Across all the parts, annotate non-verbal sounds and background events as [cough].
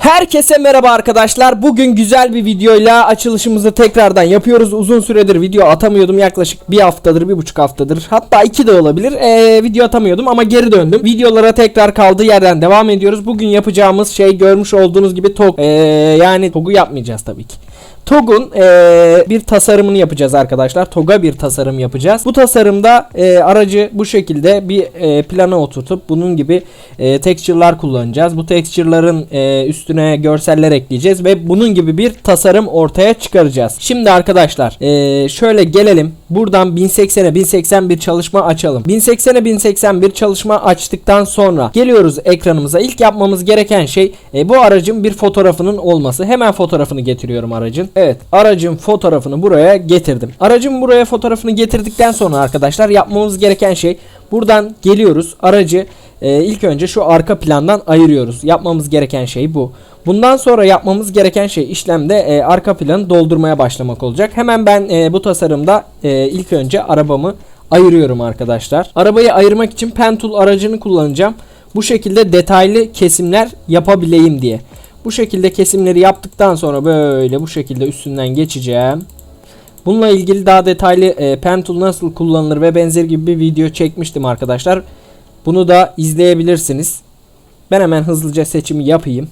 Herkese merhaba arkadaşlar. Bugün güzel bir videoyla açılışımızı tekrardan yapıyoruz. Uzun süredir video atamıyordum. Yaklaşık bir haftadır, bir buçuk haftadır. Hatta iki de olabilir. Ee, video atamıyordum ama geri döndüm. Videolara tekrar kaldığı yerden devam ediyoruz. Bugün yapacağımız şey görmüş olduğunuz gibi TOG. Ee, yani TOG'u yapmayacağız tabii ki. TOG'un eee, bir tasarımını yapacağız arkadaşlar. TOG'a bir tasarım yapacağız. Bu tasarımda eee, aracı bu şekilde bir eee, plana oturtup bunun gibi eee texture'lar kullanacağız. Bu texture'ların eee, üstüne görseller ekleyeceğiz ve bunun gibi bir tasarım ortaya çıkaracağız. Şimdi arkadaşlar eee, şöyle gelelim. Buradan 1080'e 1080 bir çalışma açalım. 1080'e 1080 bir çalışma açtıktan sonra geliyoruz ekranımıza. İlk yapmamız gereken şey e, bu aracın bir fotoğrafının olması. Hemen fotoğrafını getiriyorum aracın. Evet aracın fotoğrafını buraya getirdim. Aracın buraya fotoğrafını getirdikten sonra arkadaşlar yapmamız gereken şey buradan geliyoruz. Aracı e, ilk önce şu arka plandan ayırıyoruz. Yapmamız gereken şey bu. Bundan sonra yapmamız gereken şey işlemde e, arka planı doldurmaya başlamak olacak. Hemen ben e, bu tasarımda e, ilk önce arabamı ayırıyorum arkadaşlar. Arabayı ayırmak için pen tool aracını kullanacağım. Bu şekilde detaylı kesimler yapabileyim diye. Bu şekilde kesimleri yaptıktan sonra böyle bu şekilde üstünden geçeceğim. Bununla ilgili daha detaylı e, pen tool nasıl kullanılır ve benzeri gibi bir video çekmiştim arkadaşlar. Bunu da izleyebilirsiniz. Ben hemen hızlıca seçimi yapayım.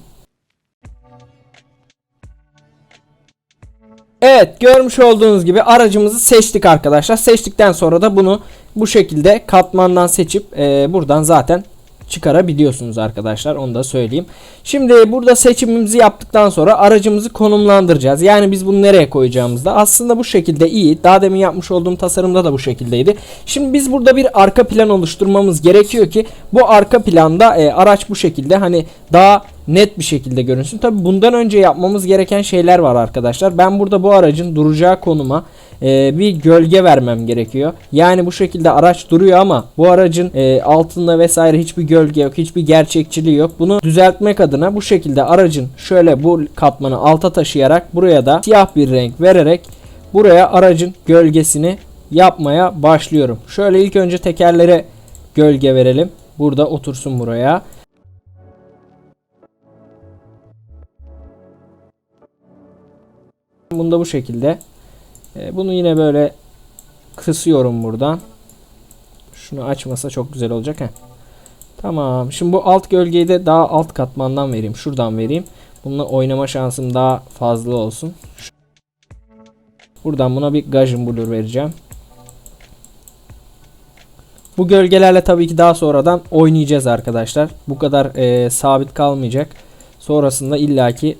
Evet görmüş olduğunuz gibi aracımızı seçtik arkadaşlar. Seçtikten sonra da bunu bu şekilde katmandan seçip e, buradan zaten çıkarabiliyorsunuz arkadaşlar. Onu da söyleyeyim. Şimdi burada seçimimizi yaptıktan sonra aracımızı konumlandıracağız. Yani biz bunu nereye koyacağımızda aslında bu şekilde iyi. Daha demin yapmış olduğum tasarımda da bu şekildeydi. Şimdi biz burada bir arka plan oluşturmamız gerekiyor ki bu arka planda e, araç bu şekilde hani daha net bir şekilde görünsün. Tabi bundan önce yapmamız gereken şeyler var arkadaşlar. Ben burada bu aracın duracağı konuma e, bir gölge vermem gerekiyor. Yani bu şekilde araç duruyor ama bu aracın e, altında vesaire hiçbir gölge yok, hiçbir gerçekçiliği yok. Bunu düzeltmek adına bu şekilde aracın şöyle bu katmanı alta taşıyarak buraya da siyah bir renk vererek buraya aracın gölgesini yapmaya başlıyorum. Şöyle ilk önce tekerlere gölge verelim. Burada otursun buraya. Bunu da bu şekilde. E, bunu yine böyle kısıyorum buradan. Şunu açmasa çok güzel olacak. Heh. Tamam. Şimdi bu alt gölgeyi de daha alt katmandan vereyim. Şuradan vereyim. Bununla oynama şansım daha fazla olsun. Buradan buna bir Gaussian Blur vereceğim. Bu gölgelerle tabii ki daha sonradan oynayacağız arkadaşlar. Bu kadar e, sabit kalmayacak. Sonrasında illaki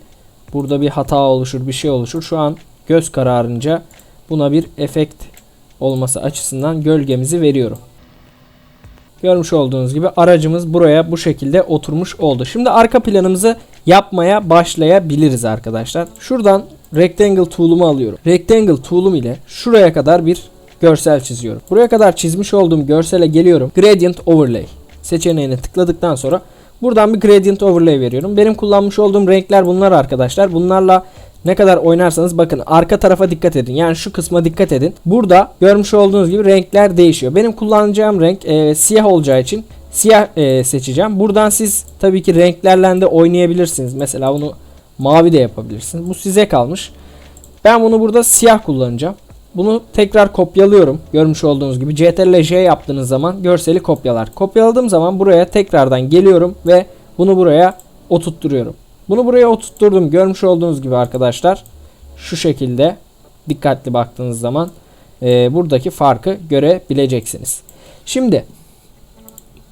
burada bir hata oluşur, bir şey oluşur. Şu an göz kararınca buna bir efekt olması açısından gölgemizi veriyorum. Görmüş olduğunuz gibi aracımız buraya bu şekilde oturmuş oldu. Şimdi arka planımızı yapmaya başlayabiliriz arkadaşlar. Şuradan rectangle tool'umu alıyorum. Rectangle tool'um ile şuraya kadar bir görsel çiziyorum. Buraya kadar çizmiş olduğum görsele geliyorum. Gradient overlay seçeneğine tıkladıktan sonra buradan bir gradient overlay veriyorum. Benim kullanmış olduğum renkler bunlar arkadaşlar. Bunlarla ne kadar oynarsanız bakın arka tarafa dikkat edin. Yani şu kısma dikkat edin. Burada görmüş olduğunuz gibi renkler değişiyor. Benim kullanacağım renk e, siyah olacağı için siyah e, seçeceğim. Buradan siz tabii ki renklerle de oynayabilirsiniz. Mesela bunu mavi de yapabilirsiniz. Bu size kalmış. Ben bunu burada siyah kullanacağım. Bunu tekrar kopyalıyorum. Görmüş olduğunuz gibi CTRL J yaptığınız zaman görseli kopyalar. Kopyaladığım zaman buraya tekrardan geliyorum ve bunu buraya oturtturuyorum. Bunu buraya oturtturdum. Görmüş olduğunuz gibi arkadaşlar şu şekilde dikkatli baktığınız zaman e, buradaki farkı görebileceksiniz. Şimdi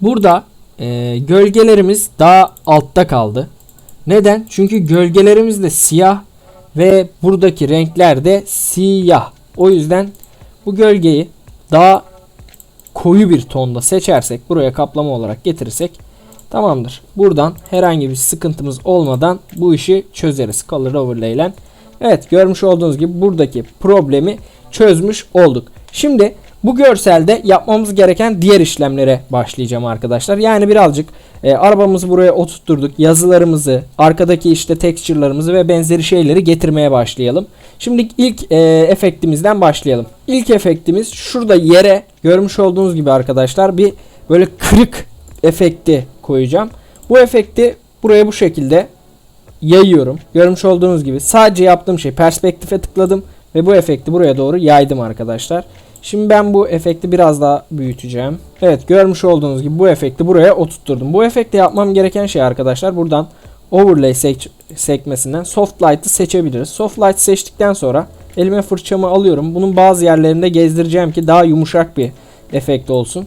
burada e, gölgelerimiz daha altta kaldı. Neden? Çünkü gölgelerimiz de siyah ve buradaki renkler de siyah. O yüzden bu gölgeyi daha koyu bir tonda seçersek buraya kaplama olarak getirirsek tamamdır. Buradan herhangi bir sıkıntımız olmadan bu işi çözeriz color overlay ile. Evet görmüş olduğunuz gibi buradaki problemi çözmüş olduk. Şimdi bu görselde yapmamız gereken diğer işlemlere başlayacağım arkadaşlar. Yani birazcık e, arabamızı buraya oturtturduk. Yazılarımızı, arkadaki işte texture'larımızı ve benzeri şeyleri getirmeye başlayalım. Şimdi ilk e, efektimizden başlayalım. İlk efektimiz şurada yere görmüş olduğunuz gibi arkadaşlar bir böyle kırık efekti koyacağım. Bu efekti buraya bu şekilde yayıyorum. Görmüş olduğunuz gibi sadece yaptığım şey perspektife tıkladım ve bu efekti buraya doğru yaydım arkadaşlar. Şimdi ben bu efekti biraz daha büyüteceğim. Evet görmüş olduğunuz gibi bu efekti buraya oturtturdum. Bu efekti yapmam gereken şey arkadaşlar buradan overlay sek sekmesinden soft light'ı seçebiliriz. Soft light seçtikten sonra elime fırçamı alıyorum. Bunun bazı yerlerinde gezdireceğim ki daha yumuşak bir efekt olsun.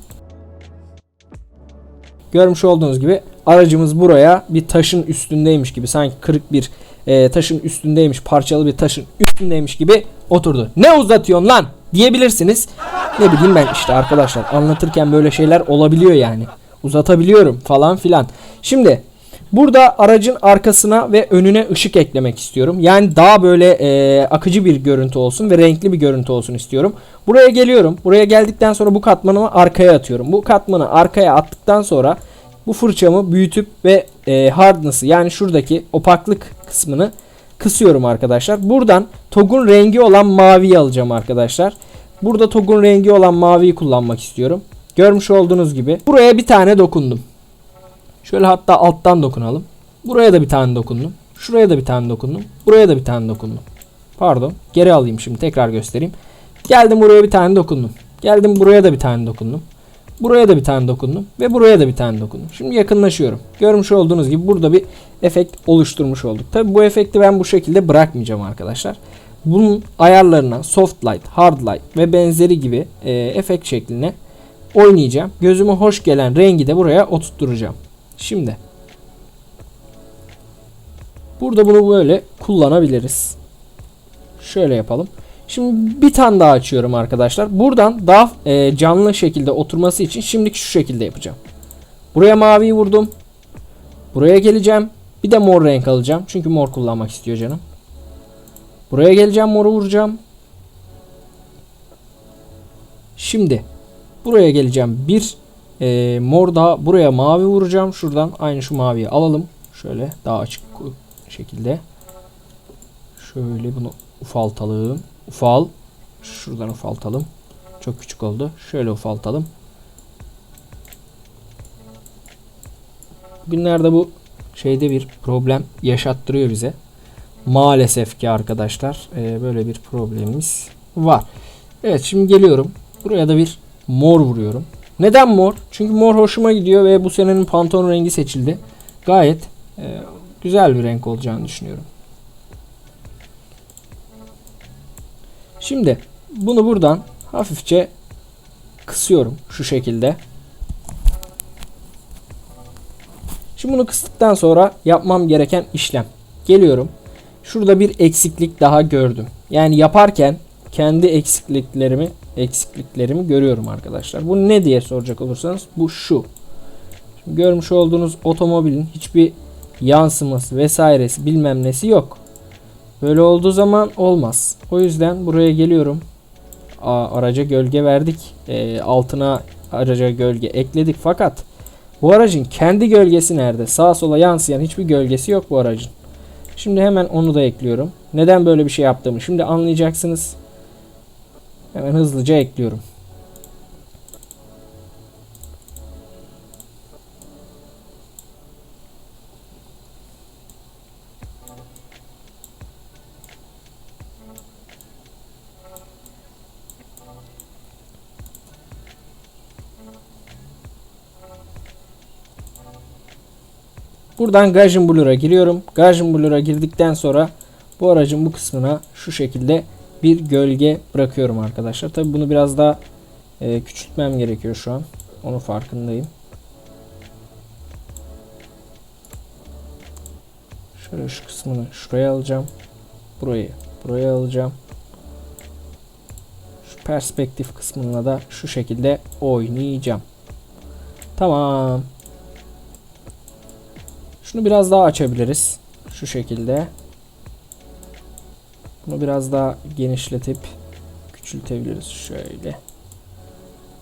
Görmüş olduğunuz gibi aracımız buraya bir taşın üstündeymiş gibi sanki kırık bir e, taşın üstündeymiş parçalı bir taşın üstündeymiş gibi oturdu. Ne uzatıyorsun lan diyebilirsiniz. Ne bileyim ben işte arkadaşlar anlatırken böyle şeyler olabiliyor yani. Uzatabiliyorum falan filan. Şimdi burada aracın arkasına ve önüne ışık eklemek istiyorum. Yani daha böyle e, akıcı bir görüntü olsun ve renkli bir görüntü olsun istiyorum. Buraya geliyorum. Buraya geldikten sonra bu katmanımı arkaya atıyorum. Bu katmanı arkaya attıktan sonra bu fırçamı büyütüp ve e, hardness'ı yani şuradaki opaklık kısmını kısıyorum arkadaşlar. Buradan TOG'un rengi olan maviyi alacağım arkadaşlar. Burada TOG'un rengi olan maviyi kullanmak istiyorum. Görmüş olduğunuz gibi buraya bir tane dokundum. Şöyle hatta alttan dokunalım. Buraya da bir tane dokundum. Şuraya da bir tane dokundum. Buraya da bir tane dokundum. Pardon. Geri alayım şimdi tekrar göstereyim. Geldim buraya bir tane dokundum. Geldim buraya da bir tane dokundum. Buraya da bir tane dokundum ve buraya da bir tane dokundum. Şimdi yakınlaşıyorum. Görmüş olduğunuz gibi burada bir efekt oluşturmuş olduk. Tabi bu efekti ben bu şekilde bırakmayacağım arkadaşlar. Bunun ayarlarına soft light, hard light ve benzeri gibi e, efekt şekline oynayacağım. Gözüme hoş gelen rengi de buraya oturtturacağım. Şimdi burada bunu böyle kullanabiliriz. Şöyle yapalım. Şimdi bir tane daha açıyorum arkadaşlar. Buradan daha e, canlı şekilde oturması için şimdiki şu şekilde yapacağım. Buraya maviyi vurdum. Buraya geleceğim. Bir de mor renk alacağım. Çünkü mor kullanmak istiyor canım. Buraya geleceğim moru vuracağım. Şimdi buraya geleceğim. Bir e, mor daha buraya mavi vuracağım. Şuradan aynı şu maviyi alalım. Şöyle daha açık şekilde. Şöyle bunu ufaltalım. Ufal. Şuradan ufaltalım. Çok küçük oldu. Şöyle ufaltalım. Bugünlerde bu şeyde bir problem yaşattırıyor bize. Maalesef ki arkadaşlar e, böyle bir problemimiz var. Evet şimdi geliyorum. Buraya da bir mor vuruyorum. Neden mor? Çünkü mor hoşuma gidiyor ve bu senenin pantolon rengi seçildi. Gayet e, güzel bir renk olacağını düşünüyorum. Şimdi bunu buradan hafifçe kısıyorum şu şekilde. Şimdi bunu kıstıktan sonra yapmam gereken işlem. Geliyorum. Şurada bir eksiklik daha gördüm. Yani yaparken kendi eksikliklerimi eksikliklerimi görüyorum arkadaşlar. Bu ne diye soracak olursanız bu şu. Şimdi görmüş olduğunuz otomobilin hiçbir yansıması vesairesi bilmem nesi yok. Böyle olduğu zaman olmaz. O yüzden buraya geliyorum. Aa, araca gölge verdik. E, altına araca gölge ekledik fakat bu aracın kendi gölgesi nerede? Sağa sola yansıyan hiçbir gölgesi yok bu aracın. Şimdi hemen onu da ekliyorum. Neden böyle bir şey yaptığımı şimdi anlayacaksınız. Hemen hızlıca ekliyorum. Buradan Gaussian Blur'a giriyorum. Gaussian Blur'a girdikten sonra bu aracın bu kısmına şu şekilde bir gölge bırakıyorum arkadaşlar. Tabi bunu biraz daha e, küçültmem gerekiyor şu an. Onun farkındayım. Şöyle şu kısmını şuraya alacağım. Burayı buraya alacağım. Şu perspektif kısmına da şu şekilde oynayacağım. Tamam. Şunu biraz daha açabiliriz. Şu şekilde. Bunu biraz daha genişletip küçültebiliriz şöyle.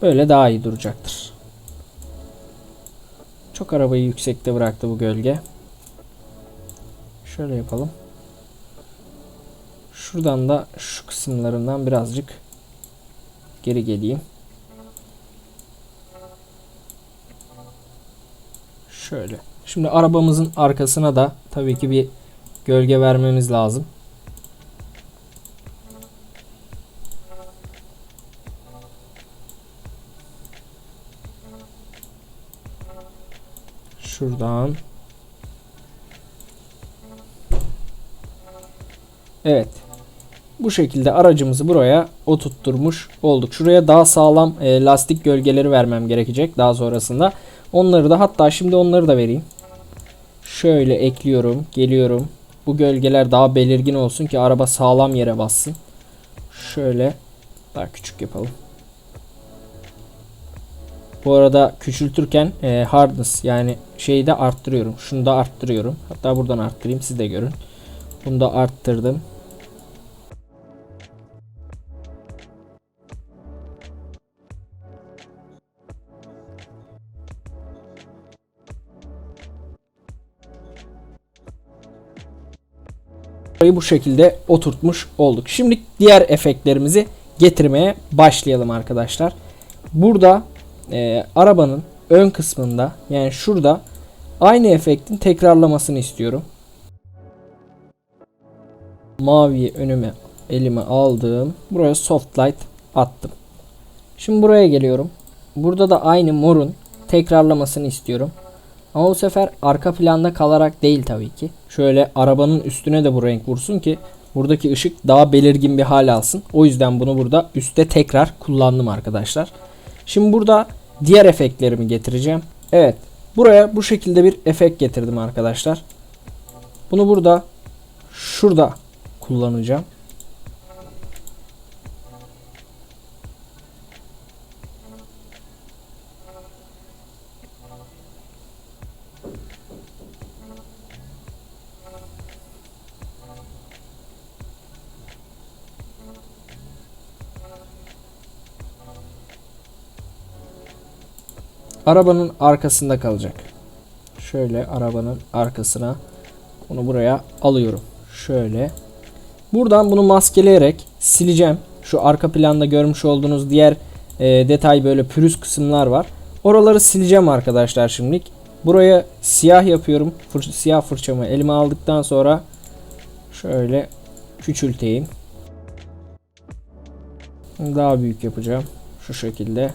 Böyle daha iyi duracaktır. Çok arabayı yüksekte bıraktı bu gölge. Şöyle yapalım. Şuradan da şu kısımlarından birazcık geri geleyim. Şöyle. Şimdi arabamızın arkasına da tabii ki bir gölge vermemiz lazım. Şuradan. Evet. Bu şekilde aracımızı buraya oturtturmuş olduk. Şuraya daha sağlam e, lastik gölgeleri vermem gerekecek daha sonrasında. Onları da hatta şimdi onları da vereyim. Şöyle ekliyorum. Geliyorum. Bu gölgeler daha belirgin olsun ki araba sağlam yere bassın. Şöyle daha küçük yapalım. Bu arada küçültürken e, hardness yani şeyi de arttırıyorum. Şunu da arttırıyorum. Hatta buradan arttırayım siz de görün. Bunu da arttırdım. Burayı bu şekilde oturtmuş olduk. Şimdi diğer efektlerimizi getirmeye başlayalım arkadaşlar. Burada e, arabanın ön kısmında yani şurada aynı efektin tekrarlamasını istiyorum. Maviyi önüme elime aldım. Buraya soft light attım. Şimdi buraya geliyorum. Burada da aynı morun tekrarlamasını istiyorum. Ama bu sefer arka planda kalarak değil tabii ki. Şöyle arabanın üstüne de bu renk vursun ki buradaki ışık daha belirgin bir hal alsın. O yüzden bunu burada üstte tekrar kullandım arkadaşlar. Şimdi burada diğer efektlerimi getireceğim. Evet. Buraya bu şekilde bir efekt getirdim arkadaşlar. Bunu burada şurada kullanacağım. Arabanın arkasında kalacak. Şöyle arabanın arkasına bunu buraya alıyorum. Şöyle. Buradan bunu maskeleyerek sileceğim. Şu arka planda görmüş olduğunuz diğer e, detay böyle pürüz kısımlar var. Oraları sileceğim arkadaşlar şimdilik. Buraya siyah yapıyorum. Fır, siyah fırçamı elime aldıktan sonra şöyle küçülteyim. Daha büyük yapacağım. Şu şekilde.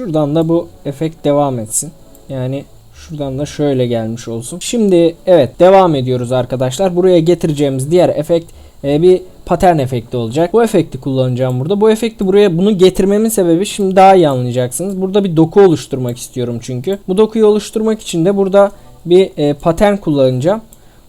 Şuradan da bu efekt devam etsin. Yani şuradan da şöyle gelmiş olsun. Şimdi evet devam ediyoruz arkadaşlar. Buraya getireceğimiz diğer efekt e, bir patern efekti olacak. Bu efekti kullanacağım burada. Bu efekti buraya bunu getirmemin sebebi şimdi daha iyi anlayacaksınız. Burada bir doku oluşturmak istiyorum çünkü. Bu dokuyu oluşturmak için de burada bir e, patern kullanacağım.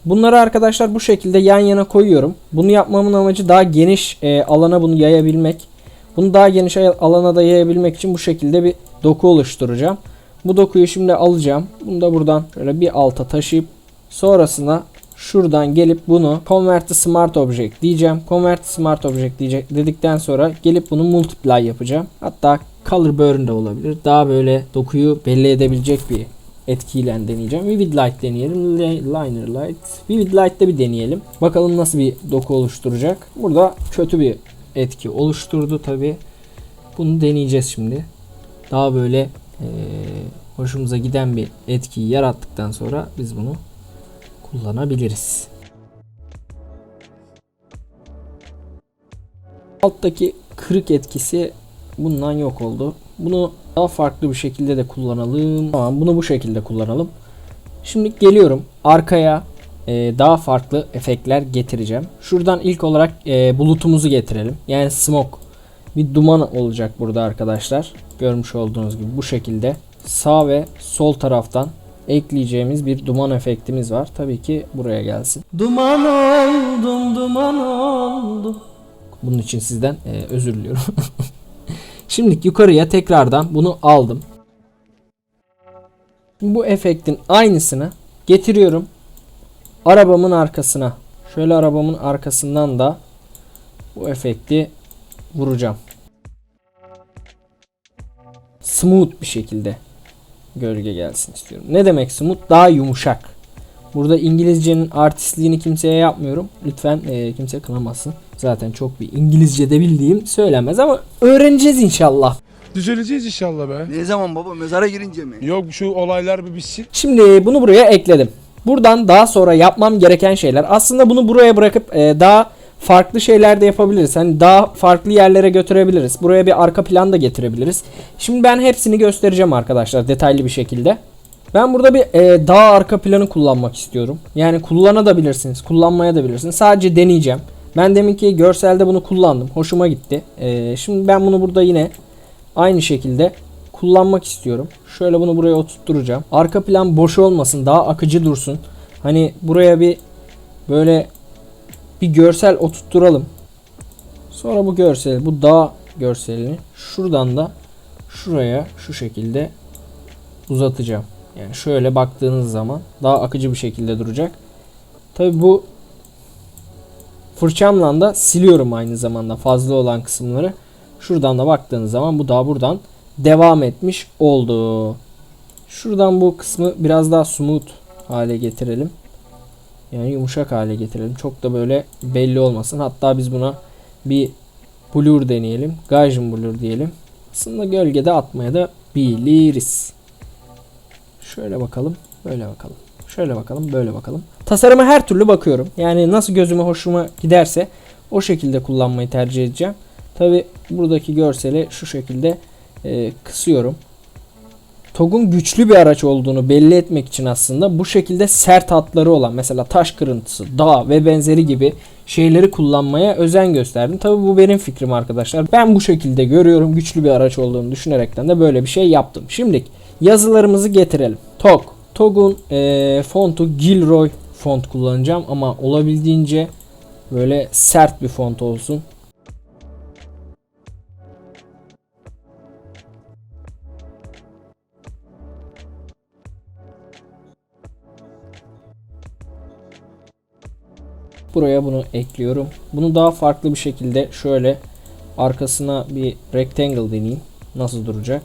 Bunları arkadaşlar bu şekilde yan yana koyuyorum. Bunu yapmamın amacı daha geniş e, alana bunu yayabilmek. Bunu daha geniş alana da yayabilmek için bu şekilde bir doku oluşturacağım. Bu dokuyu şimdi alacağım. Bunu da buradan şöyle bir alta taşıyıp sonrasında şuradan gelip bunu convert to smart object diyeceğim. Convert to smart object diyecek dedikten sonra gelip bunu multiply yapacağım. Hatta color burn de olabilir. Daha böyle dokuyu belli edebilecek bir etkiyle deneyeceğim. Vivid light deneyelim. Liner light. Vivid light'te bir deneyelim. Bakalım nasıl bir doku oluşturacak. Burada kötü bir etki oluşturdu tabi. Bunu deneyeceğiz şimdi. Daha böyle e, hoşumuza giden bir etkiyi yarattıktan sonra biz bunu kullanabiliriz. Alttaki kırık etkisi bundan yok oldu. Bunu daha farklı bir şekilde de kullanalım. Tamam bunu bu şekilde kullanalım. Şimdi geliyorum arkaya e, daha farklı efektler getireceğim. Şuradan ilk olarak e, bulutumuzu getirelim. Yani smoke. Bir duman olacak burada arkadaşlar. Görmüş olduğunuz gibi bu şekilde. Sağ ve sol taraftan ekleyeceğimiz bir duman efektimiz var. Tabii ki buraya gelsin. Duman oldum, duman oldum. Bunun için sizden e, özür diliyorum. [laughs] Şimdi yukarıya tekrardan bunu aldım. Bu efektin aynısını getiriyorum arabamın arkasına. Şöyle arabamın arkasından da bu efekti vuracağım. Smooth bir şekilde gölge gelsin istiyorum. Ne demek smooth? Daha yumuşak. Burada İngilizcenin artistliğini kimseye yapmıyorum. Lütfen e, kimse kınamasın. Zaten çok bir İngilizce de bildiğim söylenmez ama öğreneceğiz inşallah. Düzeleceğiz inşallah be. Ne zaman baba mezara girince mi? Yok şu olaylar bir bitsin. Şimdi bunu buraya ekledim. Buradan daha sonra yapmam gereken şeyler. Aslında bunu buraya bırakıp e, daha farklı şeyler de yapabiliriz. Hani daha farklı yerlere götürebiliriz. Buraya bir arka plan da getirebiliriz. Şimdi ben hepsini göstereceğim arkadaşlar detaylı bir şekilde. Ben burada bir e, dağ arka planı kullanmak istiyorum. Yani kullanabilirsiniz, kullanmaya da bilirsiniz. Sadece deneyeceğim. Ben deminki görselde bunu kullandım. Hoşuma gitti. E, şimdi ben bunu burada yine aynı şekilde kullanmak istiyorum. Şöyle bunu buraya oturtturacağım. Arka plan boş olmasın, daha akıcı dursun. Hani buraya bir böyle bir görsel oturtturalım. Sonra bu görsel, bu dağ görselini şuradan da şuraya şu şekilde uzatacağım. Yani şöyle baktığınız zaman daha akıcı bir şekilde duracak. Tabi bu fırçamla da siliyorum aynı zamanda fazla olan kısımları. Şuradan da baktığınız zaman bu daha buradan devam etmiş oldu. Şuradan bu kısmı biraz daha smooth hale getirelim. Yani yumuşak hale getirelim. Çok da böyle belli olmasın. Hatta biz buna bir blur deneyelim. Gaussian blur diyelim. Aslında gölgede atmaya da biliriz. Şöyle bakalım. Böyle bakalım. Şöyle bakalım. Böyle bakalım. Tasarıma her türlü bakıyorum. Yani nasıl gözüme hoşuma giderse o şekilde kullanmayı tercih edeceğim. Tabi buradaki görseli şu şekilde e, kısıyorum. TOG'un güçlü bir araç olduğunu belli etmek için aslında bu şekilde sert hatları olan mesela taş kırıntısı, dağ ve benzeri gibi şeyleri kullanmaya özen gösterdim. Tabi bu benim fikrim arkadaşlar. Ben bu şekilde görüyorum. Güçlü bir araç olduğunu düşünerekten de böyle bir şey yaptım. Şimdi yazılarımızı getirelim. TOG. TOG'un e, fontu Gilroy font kullanacağım ama olabildiğince böyle sert bir font olsun. Buraya bunu ekliyorum. Bunu daha farklı bir şekilde şöyle arkasına bir rectangle deneyeyim. Nasıl duracak?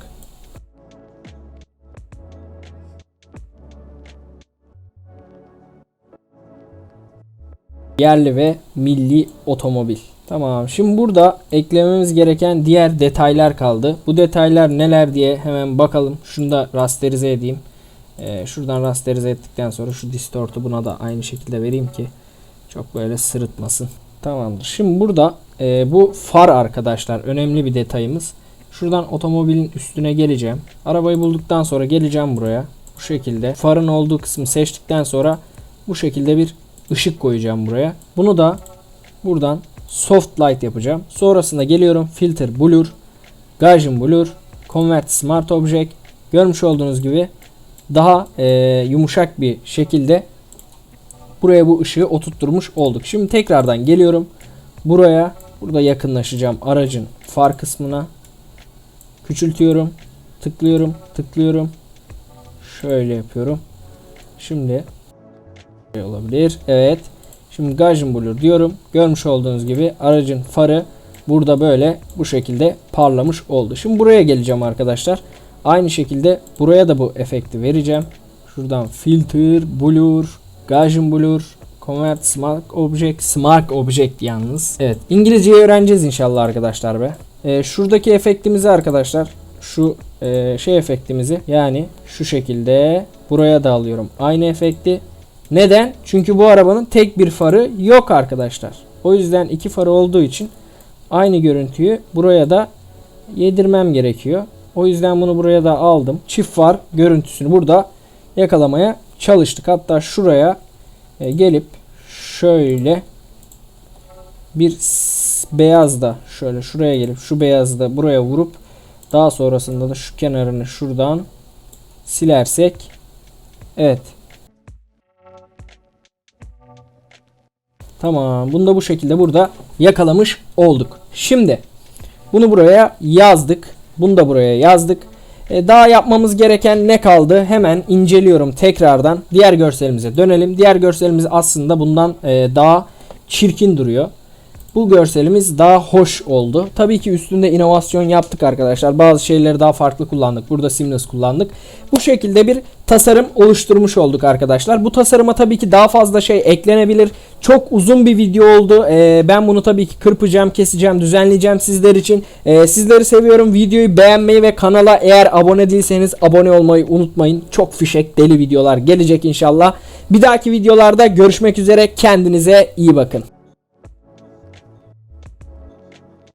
Yerli ve milli otomobil. Tamam. Şimdi burada eklememiz gereken diğer detaylar kaldı. Bu detaylar neler diye hemen bakalım. Şunu da rasterize edeyim. Ee, şuradan rasterize ettikten sonra şu distort'u buna da aynı şekilde vereyim ki çok böyle sırıtmasın. Tamamdır. Şimdi burada e, bu far arkadaşlar önemli bir detayımız. Şuradan otomobilin üstüne geleceğim. Arabayı bulduktan sonra geleceğim buraya. Bu şekilde farın olduğu kısmı seçtikten sonra bu şekilde bir ışık koyacağım buraya. Bunu da buradan soft light yapacağım. Sonrasında geliyorum filter blur, Gaussian blur, convert smart object. Görmüş olduğunuz gibi daha e, yumuşak bir şekilde buraya bu ışığı oturtturmuş olduk. Şimdi tekrardan geliyorum. Buraya burada yakınlaşacağım aracın far kısmına. Küçültüyorum. Tıklıyorum. Tıklıyorum. Şöyle yapıyorum. Şimdi şey olabilir. Evet. Şimdi Gaussian Blur diyorum. Görmüş olduğunuz gibi aracın farı burada böyle bu şekilde parlamış oldu. Şimdi buraya geleceğim arkadaşlar. Aynı şekilde buraya da bu efekti vereceğim. Şuradan filter, blur, Gaussian blur, convert smart object, smart object yalnız. Evet, İngilizceyi öğreneceğiz inşallah arkadaşlar be. Ee, şuradaki efektimizi arkadaşlar, şu e, şey efektimizi yani şu şekilde buraya da alıyorum. Aynı efekti. Neden? Çünkü bu arabanın tek bir farı yok arkadaşlar. O yüzden iki farı olduğu için aynı görüntüyü buraya da yedirmem gerekiyor. O yüzden bunu buraya da aldım. Çift far görüntüsünü burada yakalamaya çalıştık. Hatta şuraya e, gelip şöyle bir beyaz da şöyle şuraya gelip şu beyazı da buraya vurup daha sonrasında da şu kenarını şuradan silersek evet Tamam. Bunu da bu şekilde burada yakalamış olduk. Şimdi bunu buraya yazdık. Bunu da buraya yazdık. E, daha yapmamız gereken ne kaldı? Hemen inceliyorum tekrardan. Diğer görselimize dönelim. Diğer görselimiz aslında bundan e, daha çirkin duruyor. Bu görselimiz daha hoş oldu. Tabii ki üstünde inovasyon yaptık arkadaşlar. Bazı şeyleri daha farklı kullandık. Burada seamless kullandık. Bu şekilde bir tasarım oluşturmuş olduk arkadaşlar. Bu tasarıma tabii ki daha fazla şey eklenebilir. Çok uzun bir video oldu. Ee, ben bunu tabii ki kırpacağım, keseceğim, düzenleyeceğim sizler için. Ee, sizleri seviyorum. Videoyu beğenmeyi ve kanala eğer abone değilseniz abone olmayı unutmayın. Çok fişek deli videolar gelecek inşallah. Bir dahaki videolarda görüşmek üzere. Kendinize iyi bakın.